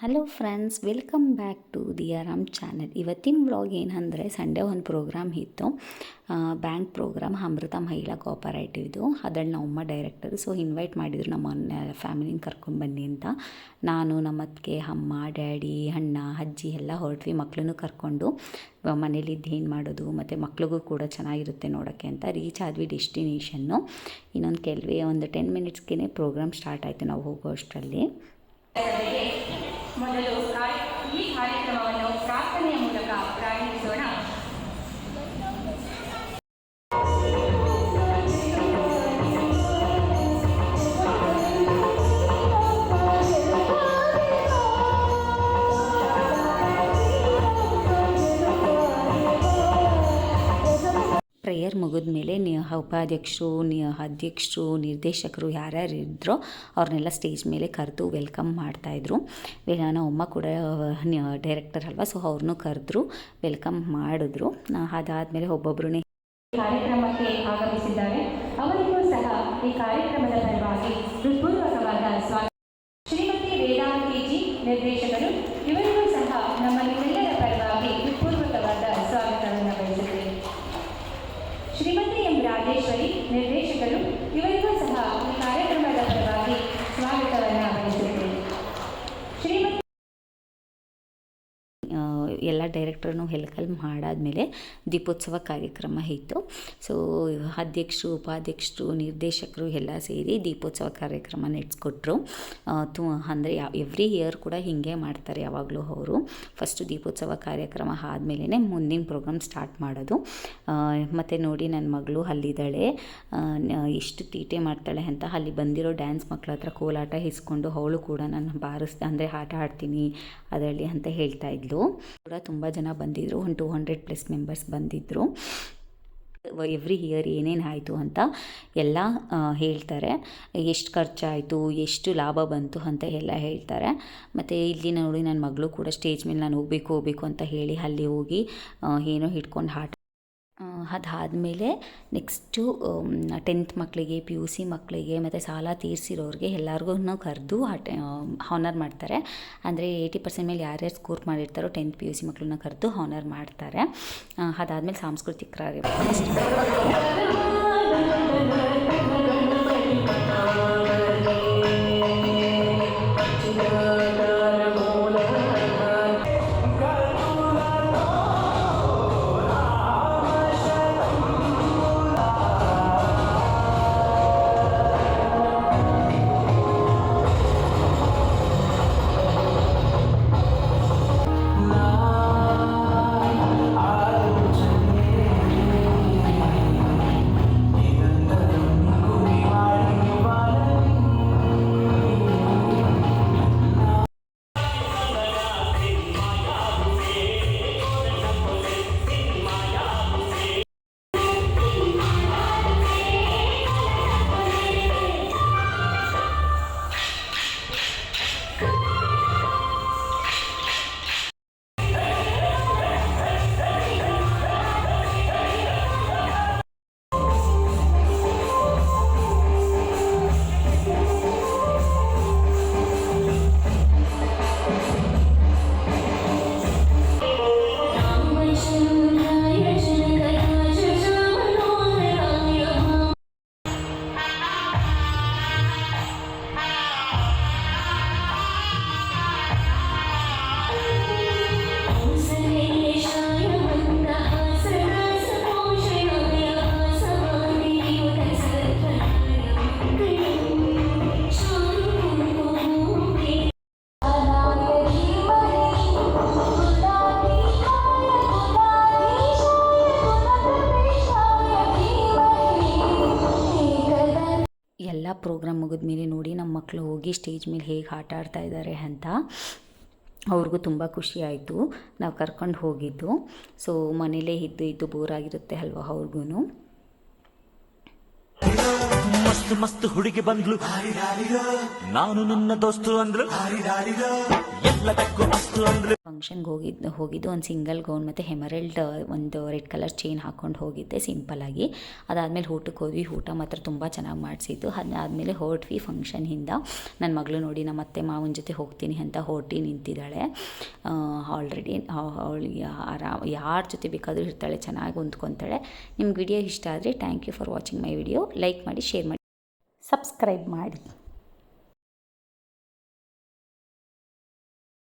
Hello friends welcome back to the Aaram channel ಇವತ್ತಿನ vlog ಏನಂದರೆ Sunday ಒಂದು programme ಇತ್ತು. ಬ್ಯಾಂಕ್ ಪ್ರೋಗ್ರಾಮ್ ಅಮೃತ ಮಹಿಳಾ ಕೋಆಪರೇಟಿವ್ದು ಅದ್ರಲ್ಲಿ ನಮ್ಮಮ್ಮ ಡೈರೆಕ್ಟರ್ ಸೊ ಇನ್ವೈಟ್ ಮಾಡಿದರು ನಮ್ಮ ಫ್ಯಾಮಿಲಿನ ಕರ್ಕೊಂಡು ಬನ್ನಿ ಅಂತ. ನಾನು ನಮ್ಮ ಅಮ್ಮ ಡ್ಯಾಡಿ ಅಣ್ಣ, ಅಜ್ಜಿ ಎಲ್ಲ ಹೊರಟ್ವಿ ಮಕ್ಕಳನ್ನು ಕರ್ಕೊಂಡು. ಮನೇಲಿ ಏನು ಮಾಡೋದು, ಮತ್ತು ಮಕ್ಳಿಗೂ ಕೂಡ ಚೆನ್ನಾಗಿರುತ್ತೆ ನೋಡೋಕ್ಕೆ ಅಂತ ರೀಚ್ ಆದ್ವಿ ಡೆಸ್ಟಿನೇಷನ್ನು ಇನ್ನೊಂದು ಕೆಲವೇ, ಒಂದು ಟೆನ್ ಮಿನಿಟ್ಸ್ಗೆ ಪ್ರೋಗ್ರಾಮ್ ಸ್ಟಾರ್ಟ್ ಆಯಿತು ನಾವು ಹೋಗೋ ಅಷ್ಟರಲ್ಲಿ. मोदी सारी कार्यक्रम ಪ್ರೇಯರ್ ಮುಗಿದ ಮೇಲೆ ಉಪಾಧ್ಯಕ್ಷರು ನಿ ಅಧ್ಯಕ್ಷರು, ನಿರ್ದೇಶಕರು ಯಾರ್ಯಾರು ಇದ್ದರೋ ಅವ್ರನ್ನೆಲ್ಲ ಸ್ಟೇಜ್ ಮೇಲೆ ಕರೆದು ವೆಲ್ಕಮ್ ಮಾಡ್ತಾಯಿದ್ರು ನನ್ನ ಅಮ್ಮ ಕೂಡ ಡೈರೆಕ್ಟರ್ ಅಲ್ವಾ ಸೊ ಅವ್ರನ್ನೂ ಕರೆದ್ರು ವೆಲ್ಕಮ್ ಮಾಡಿದ್ರು. ಅದಾದಮೇಲೆ ಒಬ್ಬೊಬ್ಬರನ್ನೇ ಕಾರ್ಯಕ್ರಮಕ್ಕೆ ಆಗಮಿಸಿದ್ದಾರೆ. ಅವರಿಗೂ ಸಹ ಈ ಕಾರ್ಯಕ್ರಮದ ಪರವಾಗಿ ಹೃತ್ಪೂರ್ವಕವಾದ ಸ್ವಾಗತ. ಶ್ರೀಮತಿ ವೇದಾಂತಿ ಜಿ ನಿರ್ದೇಶಕರು, ಇವರಿಗೂ ಸಹ ನಮ್ಮ trecho aí, né? ಎಲ್ಲ ಡೈರೆಕ್ಟ್ರನ್ನು ಹೆಲ್ಕಲ್ ಮಾಡಾದಮೇಲೆ ದೀಪೋತ್ಸವ ಕಾರ್ಯಕ್ರಮ ಇತ್ತು. ಸೊ ಅಧ್ಯಕ್ಷರು, ಉಪಾಧ್ಯಕ್ಷರು, ನಿರ್ದೇಶಕರು ಎಲ್ಲ ಸೇರಿ ದೀಪೋತ್ಸವ ಕಾರ್ಯಕ್ರಮ ನಡೆಸ್ಕೊಟ್ರು. ತು, ಅಂದರೆ ಎವ್ರಿ ಇಯರ್ ಕೂಡ ಹೀಗೆ ಮಾಡ್ತಾರೆ ಯಾವಾಗಲೂ ಅವರು. ಫಸ್ಟು ದೀಪೋತ್ಸವ ಕಾರ್ಯಕ್ರಮ ಆದಮೇಲೆ ಮುಂದಿನ ಪ್ರೋಗ್ರಾಮ್ ಸ್ಟಾರ್ಟ್ ಮಾಡೋದು. ಮತ್ತು ನೋಡಿ ನನ್ನ ಮಗಳು ಅಲ್ಲಿದ್ದಾಳೆ. ಎಷ್ಟು ತೀಟೆ ಮಾಡ್ತಾಳೆ ಅಂತ ಅಲ್ಲಿ ಬಂದಿರೋ ಡ್ಯಾನ್ಸ್ ಮಕ್ಕಳ ಹತ್ರ ಕೋಲಾಟ ಇಸ್ಕೊಂಡು ಅವಳು ಕೂಡ ನಾನು ಬಾರಿಸ್ತಾ ಅಂದರೆ ಆಟ ಆಡ್ತೀನಿ, ಅದರಲ್ಲಿ ಅಂತ ಹೇಳ್ತಾ ಇದ್ಲು. ಕೂಡ ತುಂಬ ಜನ ಬಂದಿದ್ದರು one two hundred plus members ಬಂದಿದ್ದರು ಎವ್ರಿ ಇಯರ್ ಏನೇನು ಆಯಿತು ಅಂತ ಎಲ್ಲ ಹೇಳ್ತಾರೆ. ಎಷ್ಟು ಖರ್ಚಾಯಿತು, ಎಷ್ಟು ಲಾಭ ಬಂತು ಅಂತ ಎಲ್ಲ ಹೇಳ್ತಾರೆ. ಮತ್ತು ಇಲ್ಲಿ ನೋಡಿ ನನ್ನ ಮಗಳು ಕೂಡ ಸ್ಟೇಜ್ ಮೇಲೆ ನಾನು ಹೋಗಬೇಕು ಹೋಗಬೇಕು ಅಂತ ಹೇಳಿ ಅಲ್ಲಿ ಹೋಗಿ ಏನೋ ಹಿಡ್ಕೊಂಡು ಆಟ ಅದಾದಮೇಲೆ ನೆಕ್ಸ್ಟು ಟೆಂತ್ ಮಕ್ಕಳಿಗೆ ಪಿ ಯು ಸಿ ಮಕ್ಕಳಿಗೆ ಮತ್ತು ಸಾಲ ತೀರಿಸಿರೋರಿಗೆ ಎಲ್ಲರಿಗೂ ಕರೆದು ಹಾನರ್ ಮಾಡ್ತಾರೆ. ಅಂದರೆ ಏಯ್ಟಿ ಪರ್ಸೆಂಟ್ ಮೇಲೆ ಯಾರ್ಯಾರು ಸ್ಕೋರ್ ಮಾಡಿರ್ತಾರೋ ಟೆಂತ್ ಪಿ ಯು ಸಿ ಮಕ್ಕಳನ್ನ ಕರೆದು ಹಾನರ್ ಮಾಡ್ತಾರೆ. ಅದಾದಮೇಲೆ ಸಾಂಸ್ಕೃತಿಕ ಮುಗಿದ್ಮೇಲೆ ನೋಡಿ ನಮ್ಮ ಮಕ್ಕಳು ಹೋಗಿ ಸ್ಟೇಜ್ ಮೇಲೆ ಹೇಗೆ ಆಟ ಆಡ್ತಾ ಇದ್ದಾರೆ ಅಂತ ಅವ್ರಿಗೂ ತುಂಬ ಖುಷಿ ಆಯಿತು. ನಾವು ಕರ್ಕೊಂಡು ಹೋಗಿದ್ದು. ಸೊ ಮನೇಲೇ ಇದ್ದು ಇದ್ದು ಬೋರ್ ಆಗಿರುತ್ತೆ ಅಲ್ವಾ ಅವ್ರಿಗೂ ಮಸ್ತ್ ಮಸ್ತ್ ಮಸ್ತ್ ಹುಡುಗಿ ಬಂದ್ಲು. ನಾನು ನನ್ನ ದೋಸ್ತು ಅಂದ್ಲು. ಎಲ್ಲದಕ್ಕೂ ಅಸ್ತು ಅಂದ್ಲು. ಫಂಕ್ಷನ್ಗೆ ಹೋಗಿದ್ದು ಹೋಗಿದ್ದು ಒಂದು ಸಿಂಗಲ್ ಗೌನ್ ಮತ್ತು ಹೆಮರಲ್ಡ್ ಒಂದು ರೆಡ್ ಕಲರ್ ಚೈನ್ ಹಾಕೊಂಡು ಹೋಗಿದ್ದೆ ಸಿಂಪಲ್ ಆಗಿ. ಅದಾದ್ಮೇಲೆ ಊಟಕ್ಕೆ ಹೋದ್ವಿ. ಊಟ ಮಾತ್ರ ತುಂಬ ಚೆನ್ನಾಗಿ ಮಾಡಿಸಿದ್ದು. ಅದಾದ್ಮೇಲೆ ಹೊರಟ್ವಿ ಫಂಕ್ಷನ್ನಿಂದ ನನ್ನ ಮಗಳು ನೋಡಿ ನಮ್ಮ ಅತ್ತೆ ಮಾವನ ಜೊತೆ ಹೋಗ್ತೀನಿ ಅಂತ ಹೊರಟಿ ನಿಂತಿದ್ದಾಳೆ. ಆಲ್ರೆಡಿ ಅವಳಿಗೆ ಆರಾಮ್ ಯಾರ ಜೊತೆ ಬೇಕಾದರೂ ಇರ್ತಾಳೆ, ಚೆನ್ನಾಗಿ ಹೊಂದ್ಕೊತಾಳೆ. ನಿಮ್ಗೆ ವಿಡಿಯೋ ಇಷ್ಟ ಆದರೆ thank you for watching my video like ಮಾಡಿ ಶೇರ್ ಮಾಡಿ. ಸಬ್ಸ್ಕ್ರೈಬ್ ಮಾಡಿ.